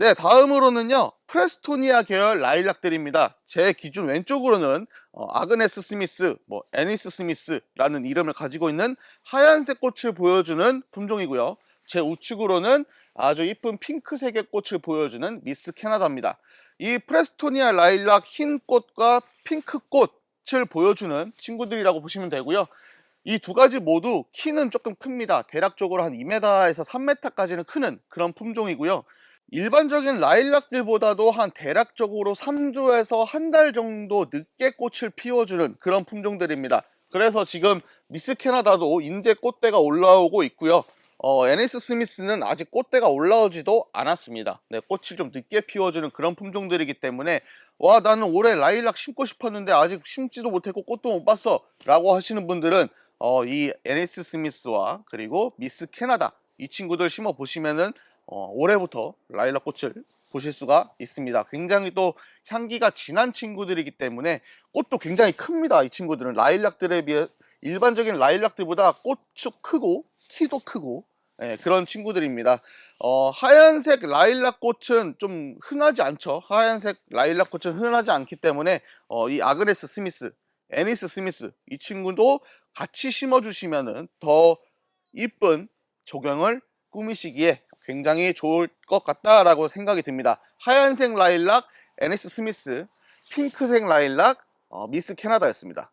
네, 다음으로는요. 프레스토니아 계열 라일락들입니다. 제 기준 왼쪽으로는 어, 아그네스 스미스, 뭐 애니스 스미스라는 이름을 가지고 있는 하얀색 꽃을 보여주는 품종이고요. 제 우측으로는 아주 이쁜 핑크색의 꽃을 보여주는 미스 캐나다입니다. 이 프레스토니아 라일락 흰 꽃과 핑크 꽃을 보여주는 친구들이라고 보시면 되고요. 이두 가지 모두 키는 조금 큽니다. 대략적으로 한 2m에서 3m까지는 크는 그런 품종이고요. 일반적인 라일락들보다도 한 대략적으로 3주에서 한 달 정도 늦게 꽃을 피워주는 그런 품종들입니다. 그래서 지금 미스 캐나다도 인제 꽃대가 올라오고 있고요. 어, 에니스 스미스는 아직 꽃대가 올라오지도 않았습니다. 네, 꽃을 좀 늦게 피워주는 그런 품종들이기 때문에 와 나는 올해 라일락 심고 싶었는데 아직 심지도 못했고 꽃도 못 봤어 라고 하시는 분들은 어, 이 에니스 스미스와 그리고 미스 캐나다 이 친구들 심어 보시면은 어, 올해부터 라일락 꽃을 보실 수가 있습니다. 굉장히 또 향기가 진한 친구들이기 때문에 꽃도 굉장히 큽니다. 이 친구들은 라일락들에 비해 일반적인 라일락들보다 꽃도 크고 키도 크고 예, 그런 친구들입니다. 어, 하얀색 라일락 꽃은 좀 흔하지 않죠. 하얀색 라일락 꽃은 흔하지 않기 때문에 어, 이 아그네스 스미스, 애니스 스미스 이 친구도 같이 심어주시면은 더 이쁜 조경을 꾸미시기에 굉장히 좋을 것 같다라고 생각이 듭니다. 하얀색 라일락, 애니스 스미스, 핑크색 라일락, 어, 미스 캐나다였습니다.